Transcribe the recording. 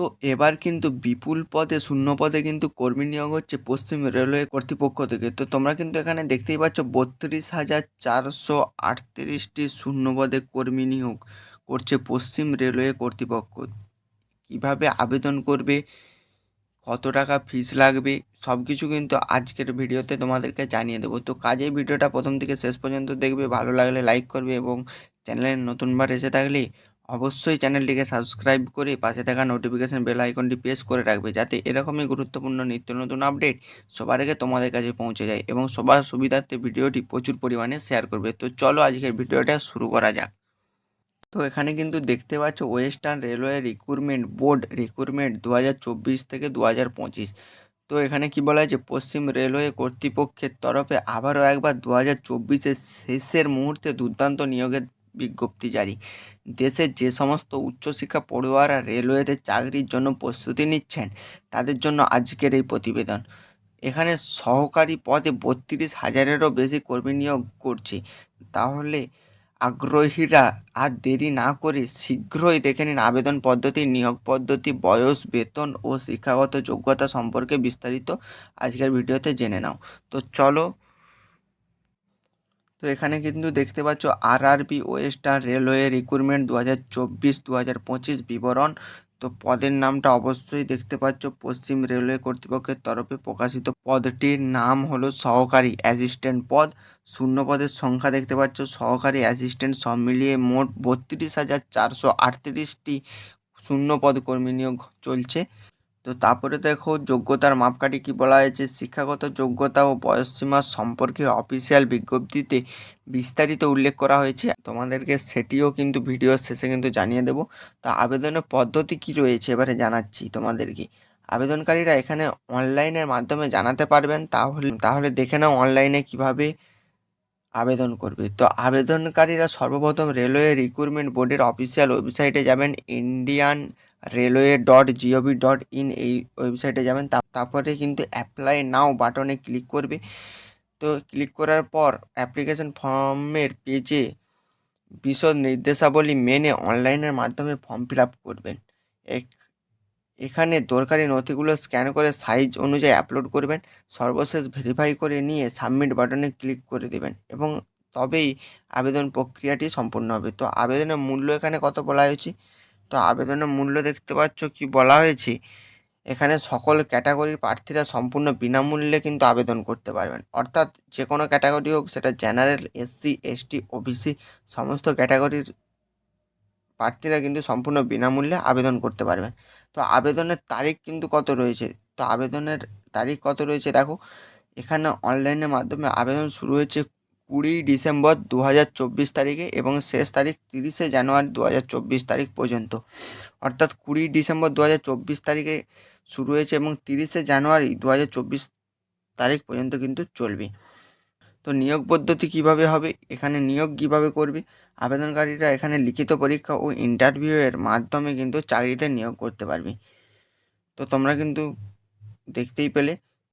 তো এবার কিন্তু বিপুল পদে, শূন্য পদে কিন্তু কর্মী নিয়োগ হচ্ছে পশ্চিম রেলওয়ে কর্তৃপক্ষ থেকে। তো তোমরা কিন্তু এখানে দেখতেই পাচ্ছ বত্রিশ হাজার চারশো আটত্রিশটি শূন্য পদে কর্মী নিয়োগ করছে পশ্চিম রেলওয়ে কর্তৃপক্ষ। কীভাবে আবেদন করবে? কত টাকা ফিস লাগবে? সব কিছু কিন্তু আজকের ভিডিওতে তোমাদেরকে জানিয়ে দেবো। তো কাজেই ভিডিওটা প্রথম থেকে শেষ পর্যন্ত দেখবে, ভালো লাগলে লাইক করবে এবং চ্যানেলে নতুনবার এসে থাকলে অবশ্যই চ্যানেলটিকে সাবস্ক্রাইব করে পাশে থাকা নোটিফিকেশান বেল আইকনটি প্রেস করে রাখবে, যাতে এরকমই গুরুত্বপূর্ণ নিত্য নতুন আপডেট সবার আগে তোমাদের কাছে পৌঁছে যায় এবং সবার সুবিধার্থে ভিডিওটি প্রচুর পরিমাণে শেয়ার করবে। তো চলো আজকের ভিডিওটা শুরু করা যাক। তো এখানে কিন্তু দেখতে পাচ্ছ western railway recruitment board recruitment দু হাজার চব্বিশ থেকে দু হাজার পঁচিশ। তো এখানে কি বলা হয়েছে? পশ্চিম রেলওয়ে কর্তৃপক্ষের তরফে আবারও একবার দু হাজার চব্বিশের শেষের মুহূর্তে দুর্দান্ত নিয়োগের বিজ্ঞপ্তি জারি। দেশের যে সমস্ত উচ্চশিক্ষা পড়ুয়ারা রেলওয়েতে চাকরির জন্য প্রস্তুতি নিচ্ছেন, তাদের জন্য আজকের এই প্রতিবেদন। এখানে সহকারী পদে বত্রিশ হাজারেরও বেশি কর্মী নিয়োগ করছে। তাহলে আগ্রহীরা আর দেরি না করে শীঘ্রই দেখে নিন আবেদন পদ্ধতি, নিয়োগ পদ্ধতি, বয়স, বেতন ও শিক্ষাগত যোগ্যতা সম্পর্কে বিস্তারিত আজকের ভিডিওতে জেনে নাও। তো চলো তো এখানে কিন্তু দেখতে পাচ্ছ আরআরবি ওয়েস্টার্ন রেলওয়ে রিক্রুটমেন্ট দু হাজার চব্বিশ দু হাজার পঁচিশ বিবরণ। তো পদের নামটা অবশ্যই দেখতে পাচ্ছ। পশ্চিম রেলওয়ে কর্তৃপক্ষের তরফে প্রকাশিত পদটির নাম হলো সহকারী অ্যাসিস্ট্যান্ট পদ। শূন্য পদের সংখ্যা দেখতে পাচ্ছ। সহকারী অ্যাসিস্ট্যান্ট সব মিলিয়ে মোট বত্রিশ হাজার চারশো আটত্রিশটি শূন্য পদ কর্মী নিয়োগ চলছে। তো তারপরে দেখো যোগ্যতার মাপকাঠি কী বলা হয়েছে? শিক্ষাগত যোগ্যতা ও বয়সসীমা সম্পর্কে অফিসিয়াল বিজ্ঞপ্তিতে বিস্তারিত উল্লেখ করা হয়েছে। তোমাদেরকে সেটিও কিন্তু ভিডিওর শেষে কিন্তু জানিয়ে দেবো। তা আবেদনের পদ্ধতি কী রয়েছে? এবারে জানাচ্ছি তোমাদেরকে। আবেদনকারীরা এখানে অনলাইনের মাধ্যমে জানাতে পারবেন। তাহলে তাহলে দেখে নাও অনলাইনে কীভাবে আবেদন করবে। তো আবেদনকারীরা সর্বপ্রথম রেলওয়ে রিক্রুটমেন্ট বোর্ডের অফিসিয়াল ওয়েবসাইটে যাবেন। Indian railway dot gov dot in এই ওয়েবসাইটে যাবেন। তারপরে কিন্তু অ্যাপ্লাই নাও বাটনে ক্লিক করবে। তো ক্লিক করার পর অ্যাপ্লিকেশন ফর্মের পেজে বিশদ নির্দেশাবলী মেনে অনলাইনের মাধ্যমে ফর্ম ফিল আপ করবেন এখানে দরকারি নথিগুলো স্ক্যান করে সাইজ অনুযায়ী আপলোড করবেন। সর্বশেষ ভেরিফাই করে নিয়ে সাবমিট বাটনে ক্লিক করে দেবেন এবং তবেই আবেদন প্রক্রিয়াটি সম্পূর্ণ হবে। তো আবেদনের মূল্য এখানে কত বলা হয়েছে? তো আবেদনের মূল্য দেখতে পাচ্ছ কি বলা হয়েছে। এখানে সকল ক্যাটাগরির প্রার্থীরা সম্পূর্ণ বিনামূল্যে কিন্তু আবেদন করতে পারবেন। অর্থাৎ যে কোনো ক্যাটাগরি হোক, সেটা জেনারেল, এসসি, এসটি, ওবিসি, সমস্ত ক্যাটাগরির প্রার্থীরা কিন্তু সম্পূর্ণ বিনামূল্যে আবেদন করতে পারবেন। তো আবেদনের তারিখ কিন্তু কত রয়েছে? তো আবেদনের তারিখ কত রয়েছে? দেখো, এখানে অনলাইনের মাধ্যমে আবেদন শুরু হয়েছে কুড়ি ডিসেম্বর দু হাজার চব্বিশ তারিখে এবং শেষ তারিখ তিরিশে জানুয়ারি দু হাজার চব্বিশ তারিখ পর্যন্ত। অর্থাৎ কুড়ি ডিসেম্বর দু হাজার চব্বিশ তারিখে শুরু হয়েছে এবং তিরিশে জানুয়ারি দু হাজার চব্বিশ তারিখ পর্যন্ত কিন্তু চলবে। তো নিয়োগ পদ্ধতি কীভাবে হবে? এখানে নিয়োগ কীভাবে করবে? আবেদনকারীরা এখানে লিখিত পরীক্ষা ও ইন্টারভিউয়ের মাধ্যমে কিন্তু চাকরিতে নিয়োগ করতে পারবে। তো তোমরা কিন্তু দেখতেই পেলে